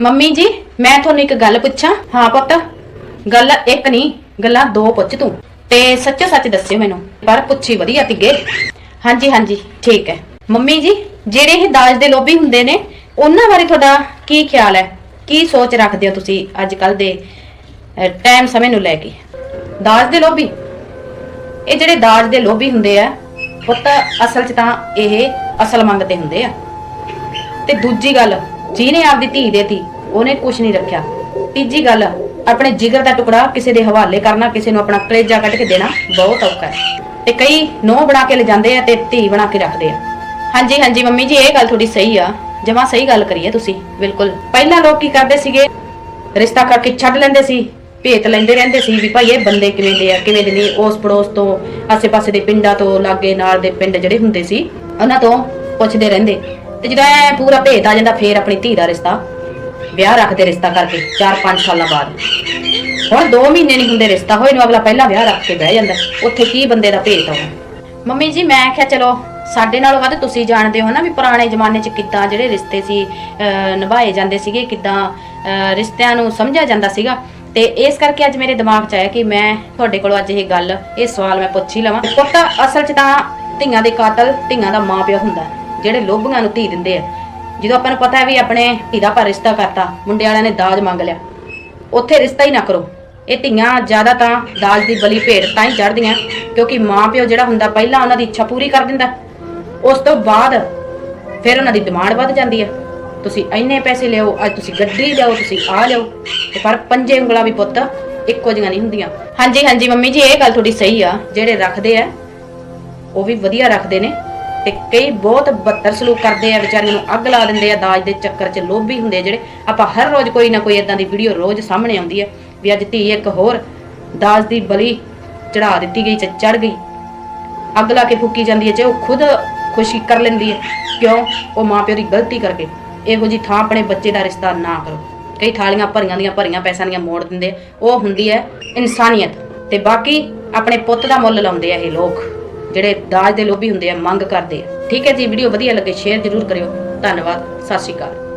Mummy ਜੀ, ਮੈਂ ਤੁਹਾਨੂੰ ਇੱਕ ਗੱਲ ਪੁੱਛਾਂ। ਹਾਂ ਪੁੱਤ, ਗੱਲ ਇੱਕ ਨਹੀਂ, ਗੱਲਾਂ ਦੋ ਪੁੱਛ ਤੂੰ। ਤੇ ਸੱਚੋ ਸੱਚ ਦੱਸਿਓ ਮੈਨੂੰ, ਪਰ ਪੁੱਛੀ ਵਧੀਆ ਤਿੱਗੇ ਹਾਂਜੀ ਹਾਂਜੀ, ਠੀਕ ਹੈ। ਮੰਮੀ ਜੀ, ਜਿਹੜੇ ਇਹ ਦਾਜ ਦੇ ਲੋਭੀ ਹੁੰਦੇ ਨੇ, ਉਹਨਾਂ ਬਾਰੇ ਤੁਹਾਡਾ ਕੀ ਖਿਆਲ ਹੈ? ਕੀ ਸੋਚ ਰੱਖਦੇ ਹੋ ਤੁਸੀਂ ਅੱਜ ਕੱਲ ਦੇ ਟਾਈਮ ਸਮੇਂ ਨੂੰ ਲੈ ਕੇ? ਦਾਜ ਦੇ ਲੋਭੀ? ਇਹ ਜਿਹੜੇ ਦਾਜ ਦੇ ਲੋਭੀ ਹੁੰਦੇ ਆ, ਪੁੱਤ, ਅਸਲ 'ਚ ਤਾਂ ਇਹ ਅਸਲ ਮੰਗਤੇ ਹੁੰਦੇ ਆ। ਤੇ ਦੂਜੀ ਗੱਲ, ਜਿਹਨੇ ਆਪਦੀ ਧੀ ਦੇਤੀ ਉਹਨੇ ਕੁਝ ਨਹੀਂ ਰੱਖਿਆ। ਤੀਜੀ ਗੱਲ, ਆਪਣੇ ਜਿਗਰ ਦਾ ਟੁਕੜਾ ਕਿਸੇ ਦੇ ਹਵਾਲੇ ਕਰਨਾ, ਕਿਸੇ ਨੂੰ ਆਪਣਾ ਕਲੇਜਾ ਕੱਢ ਕੇ ਦੇਣਾ ਬਹੁਤ ਔਖਾ ਹੈ। ਤੇ ਕਈ ਨੋਹ ਬਣਾ ਕੇ ਲਿਜਾਂਦੇ ਆ ਤੇ ਧੀ ਬਣਾ ਕੇ ਰੱਖਦੇ ਆ। ਹਾਂਜੀ ਹਾਂਜੀ ਮੰਮੀ ਜੀ, ਇਹ ਗੱਲ ਥੋੜੀ ਸਹੀ ਆ। ਜਮਾ ਸਹੀ ਗੱਲ ਕਰੀਏ ਤੁਸੀਂ, ਬਿਲਕੁਲ। ਪਹਿਲਾਂ ਲੋਕ ਕੀ ਕਰਦੇ ਸੀਗੇ? ਰਿਸ਼ਤਾ ਕਰਕੇ ਛੱਡ ਲੈਂਦੇ ਸੀ, ਭੇਤ ਲੈਂਦੇ ਰਹਿੰਦੇ ਸੀ ਵੀ ਭਾਈ ਇਹ ਬੰਦੇ ਕਿਵੇਂ ਦੇ ਆ, ਕਿਵੇਂ ਦੇ ਨਹੀਂ ਉਸ ਪੜੋਸ ਤੋਂ, ਆਸੇ-ਪਾਸੇ ਦੇ ਪਿੰਡਾਂ ਤੋਂ, ਲਾਗੇ ਨਾਲ ਦੇ ਪਿੰਡ ਜਿਹੜੇ ਹੁੰਦੇ ਸੀ, ਉਹਨਾਂ ਤੋਂ ਪੁੱਛਦੇ ਰਹਿੰਦੇ। ਤੇ ਜਦੋਂ ਇਹ ਪੂਰਾ ਭੇਤ ਆ ਜਾਂਦਾ, ਫੇਰ ਆਪਣੀ ਧੀ ਦਾ ਰਿਸ਼ਤਾ ਵਿਆਹ ਰੱਖਦੇ ਰਿਸ਼ਤਾ ਕਰਕੇ 4-5 ਸਾਲਾਂ ਬਾਅਦ। ਹੁਣ 2 ਮਹੀਨੇ ਨਹੀਂ ਹੁੰਦੇ ਰਿਸ਼ਤਾ ਹੋਏ ਨੂੰ ਅਗਲਾ ਪਹਿਲਾਂ ਵਿਆਹ ਰੱਖ ਕੇ ਬਹਿ ਜਾਂਦਾ। ਉੱਥੇ ਕੀ ਬੰਦੇ ਦਾ ਭੇਤ ਆਉਣਾ ਮੰਮੀ ਜੀ ਮੈਂ ਕਿਹਾ ਚਲੋ ਸਾਡੇ ਨਾਲੋਂ ਵੱਧ ਤੁਸੀਂ ਜਾਣਦੇ ਹੋ ਨਾ ਵੀ ਪੁਰਾਣੇ ਜ਼ਮਾਨੇ 'ਚ ਕਿੱਦਾਂ ਜਿਹੜੇ ਰਿਸ਼ਤੇ ਸੀ ਅਹ, ਨਿਭਾਏ ਜਾਂਦੇ ਸੀਗੇ ਕਿੱਦਾਂ ਅਹ, ਰਿਸ਼ਤਿਆਂ ਨੂੰ ਸਮਝਿਆ ਜਾਂਦਾ ਸੀਗਾ। ਤੇ ਇਸ ਕਰਕੇ ਅੱਜ ਮੇਰੇ ਦਿਮਾਗ 'ਚ ਆਇਆ ਕਿ ਮੈਂ ਤੁਹਾਡੇ ਕੋਲੋਂ ਅੱਜ ਇਹ ਗੱਲ ਇਹ ਸਵਾਲ ਮੈਂ ਪੁੱਛ ਹੀ ਲਵਾਂ। ਪੁੱਤ ਅਸਲ 'ਚ ਤਾਂ ਧੀਆਂ ਦੇ ਕਾਤਲ ਧੀਆਂ ਦਾ ਮਾਪਿਓ ਹੁੰਦਾ ਜਿਹੜੇ ਲੋਭੀਆਂ ਨੂੰ ਧੀ ਦਿੰਦੇ ਆ। ਜਦੋਂ ਆਪਾਂ ਨੂੰ ਪਤਾ ਹੈ ਵੀ ਆਪਣੇ ਧੀ ਦਾ ਪਰ ਰਿਸ਼ਤਾ ਕਰਤਾ, ਮੁੰਡੇ ਵਾਲਿਆਂ ਨੇ ਦਾਜ ਮੰਗ ਲਿਆ। ਉੱਥੇ ਰਿਸ਼ਤਾ ਹੀ ਨਾ ਕਰੋ। ਇਹ ਧੀਆਂ ਜ਼ਿਆਦਾ ਤਾਂ ਦਾਜ ਦੀ ਬਲੀ ਭੇਟ ਤਾਂ ਹੀ ਚੜਦੀਆਂ ਕਿਉਂਕਿ ਮਾਂ ਪਿਓ ਜਿਹੜਾ ਹੁੰਦਾ ਪਹਿਲਾਂ ਉਹਨਾਂ ਦੀ ਇੱਛਾ ਪੂਰੀ ਕਰ ਦਿੰਦਾ। ਉਸ ਤੋਂ ਬਾਅਦ ਫਿਰ ਉਹਨਾਂ ਦੀ ਡਿਮਾਂਡ ਵੱਧ ਜਾਂਦੀ ਹੈ। ਤੁਸੀਂ ਇੰਨੇ ਪੈਸੇ ਲਿਓ ਅੱਜ ਤੁਸੀਂ ਗੱਡੀ ਲਿਓ ਤੁਸੀਂ ਆ ਲਿਓ ਤੇ ਪਰ ਪੰਜੇ ਉਂਗਲਾਂ ਵੀ ਪੁੱਤ ਇੱਕੋ ਜਿਹੀਆਂ ਨਹੀਂ ਹੁੰਦੀਆਂ। ਹਾਂਜੀ ਹਾਂਜੀ, ਮੰਮੀ ਜੀ, ਇਹ ਗੱਲ ਤੁਹਾਡੀ ਸਹੀ ਆ। ਜਿਹੜੇ ਰੱਖਦੇ ਆ, ਉਹ ਵੀ ਵਧੀਆ ਰੱਖਦੇ ਨੇ। ਤੇ ਕਈ ਬਹੁਤ ਬੱਤਰ ਸਲੂਕ ਕਰਦੇ ਆ ਵਿਚਾਰੀਆਂ ਨੂੰ ਅੱਗ ਲਾ ਦਿੰਦੇ ਆ, ਦਾਜ ਦੇ ਚੱਕਰ 'ਚ ਲੋਭੀ ਹੁੰਦੇ ਆ ਜਿਹੜੇ। ਆਪਾਂ ਹਰ ਰੋਜ਼ ਕੋਈ ਨਾ ਕੋਈ ਇਦਾਂ ਦੀ ਵੀਡੀਓ ਰੋਜ਼ ਸਾਹਮਣੇ ਆਉਂਦੀ ਹੈ ਵੀ ਅੱਜ ਧੀ ਇੱਕ ਹੋਰ ਦਾਜ ਦੀ ਬਲੀ ਚੜਾ ਦਿੱਤੀ ਗਈ ਚ ਚੜ ਗਈ। ਅੱਗ ਲਾ ਕੇ ਫੂਕੀ ਜਾਂਦੀ ਹੈ ਜੇ ਉਹ ਖੁਦ ਖੁਸ਼ੀ ਕਰ ਲੈਂਦੀ ਹੈ ਕਿਉਂ? ਉਹ ਮਾਪਿਓ ਦੀ ਗਲਤੀ ਕਰਕੇ। ਇਹੋ ਜੀ ਥਾਂ ਆਪਣੇ ਬੱਚੇ ਦਾ ਰਿਸ਼ਤਾ ਨਾ ਕਰੋ। ਕਈ ਥਾਲੀਆਂ ਭਰੀਆਂ ਦੀਆਂ ਭਰੀਆਂ ਪੈਸਿਆਂ ਦੀਆਂ ਮੋੜ ਦਿੰਦੇ ਉਹ ਹੁੰਦੀ ਹੈ ਇਨਸਾਨੀਅਤ ਤੇ ਬਾਕੀ ਆਪਣੇ ਪੁੱਤ ਦਾ ਮੁੱਲ ਲਾਉਂਦੇ ਆ ਇਹ ਲੋਕ। ਜਿਹੜੇ ਦਾਜ ਦੇ ਲੋਭੀ ਹੁੰਦੇ ਆ, ਮੰਗ ਕਰਦੇ ਆ। ਠੀਕ ਹੈ ਜੀ, ਵੀਡੀਓ ਵਧੀਆ ਲੱਗੇ ਸ਼ੇਅਰ ਜ਼ਰੂਰ ਕਰਿਓ। ਧੰਨਵਾਦ, ਸਤਿ ਸ਼੍ਰੀ ਅਕਾਲ।